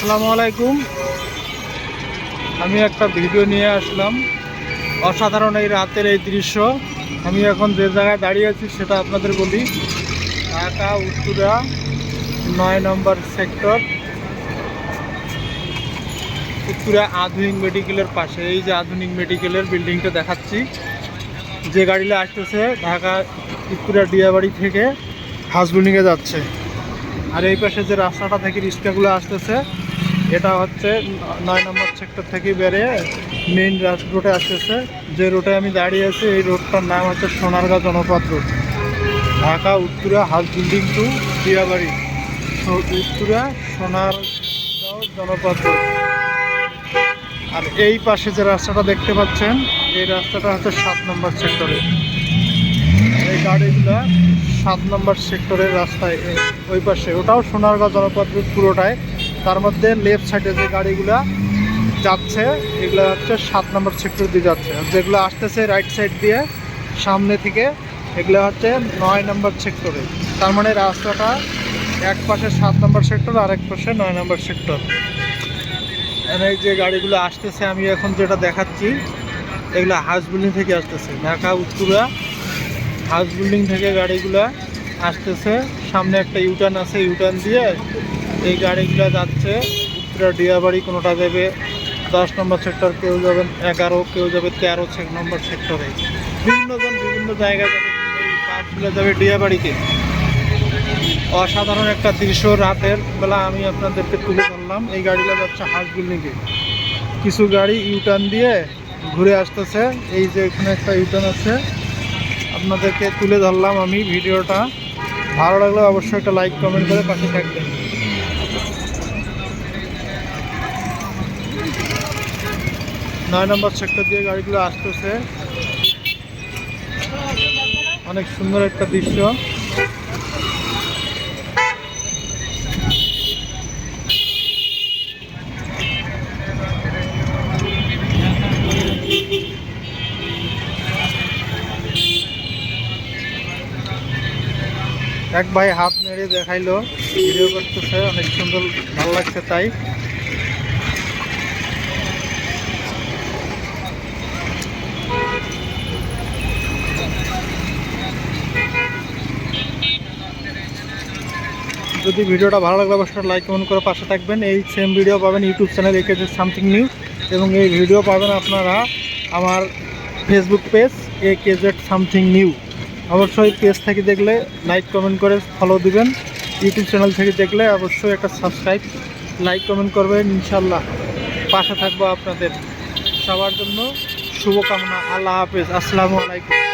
আসসালামু আলাইকুম। আমি একটা ভিডিও নিয়ে আসলাম। অসাধারণ এই রাতের এই দৃশ্য। আমি এখন যে জায়গায় দাঁড়িয়ে আছি সেটা আপনাদের বলি। ঢাকা, উত্তরা, নয় নম্বর সেক্টর। উত্তরা আধুনিক মেডিকেলের পাশে। এই যে আধুনিক মেডিকেলের বিল্ডিংটা দেখাচ্ছি। যে গাড়িটা আসতেছে ঢাকা, উত্তরা, ডিয়াবাড়ি থেকে হাসবুনিংয়ে যাচ্ছে। আর এই পাশে যে রাস্তাটা থেকে রিক্সাগুলো আসতেছে এটা হচ্ছে নয় নম্বর সেক্টর থেকে বেরিয়ে মেইন রোডে আসতেছে। যে রোডে আমি দাঁড়িয়ে আছি, এই রোডটার নাম হচ্ছে Sonargaon Janapath road Dhaka, Uttara house building to Diabari Uttara Sonargaon Janapath road আর এই পাশে যে রাস্তাটা দেখতে পাচ্ছেন, এই রাস্তাটা হচ্ছে সাত নম্বর সেক্টরে এই গাড়িগুলো সাত নম্বর সেক্টরের রাস্তায়, ওই পাশে। ওটাও সোনারগাঁও জনপথ রোড পুরোটাই। তার মধ্যে লেফট সাইডে যে গাড়িগুলা যাচ্ছে, এগুলো হচ্ছে সাত নম্বর সেক্টর দিয়ে যাচ্ছে। যেগুলো আসতেছে রাইট সাইড দিয়ে সামনে থেকে, এগুলো হচ্ছে নয় নম্বর সেক্টরে তার মানে রাস্তাটা এক পাশে সাত নম্বর সেক্টর আর এক পাশে নয় নম্বর সেক্টর এই যে গাড়িগুলো আসতেছে, আমি এখন যেটা দেখাচ্ছি, এগুলো হাউস বিল্ডিং থেকে আসতেছে। ঢাকা, উত্তরা হাউস বিল্ডিং থেকে গাড়িগুলো আসতেছে। সামনে একটা ইউটার্ন আছে ইউটার্ন দিয়ে এই গাড়িগুলো যাচ্ছে। উত্তরা ডিয়াবাড়ি কোনোটা যাবে, দশ নম্বর সেক্টর কেউ যাবেন এগারো, কেউ যাবে তেরো নম্বর সেক্টরে বিভিন্ন জন বিভিন্ন জায়গায় যাবে, এই যাবে ডিয়াবাড়িতে অসাধারণ একটা দৃশ্য রাতের বেলা আমি আপনাদেরকে তুলে ধরলাম। এই গাড়িগুলো যাচ্ছে হাউস বিল্ডিংয়ে। কিছু গাড়ি ইউটার্ন দিয়ে ঘুরে আসতেছে। এই যে এখানে একটা ইউটার্ন আছে। আপনাদেরকে তুলে ধরলাম আমি ভিডিওটা। ভালো লাগলে অবশ্যই একটা লাইক কমেন্ট করে পাশে থাকবেন। নয় নম্বর সেক্টর দিয়ে গাড়িগুলো আসতেছে। অনেক সুন্দর একটা দৃশ্য। এক ভাই হাত নেড়ে দেখাইলো, ভিডিও করতেছে, অনেক সুন্দর, ভালো লাগছে তাই। যদি ভিডিওটা ভালো লাগলে অবশ্যই লাইক কমেন্ট করে পাশে থাকবেন। এই সেম ভিডিও পাবেন YouTube channel AK something new এবং এই ভিডিও পাবেন আপনারা আমার ফেসবুক পেজ এ কেজেড সামথিং নিউ অবশ্যই পেজ থেকে দেখলে লাইক কমেন্ট করে ফলো দিবেন। ইউটিউব চ্যানেল থেকে দেখলে অবশ্যই একটা সাবস্ক্রাইব লাইক কমেন্ট করবেন। ইনশাল্লাহ পাশে থাকব আপনাদের। সবার জন্য শুভকামনা। আল্লাহ হাফেজ। আসসালামু আলাইকুম।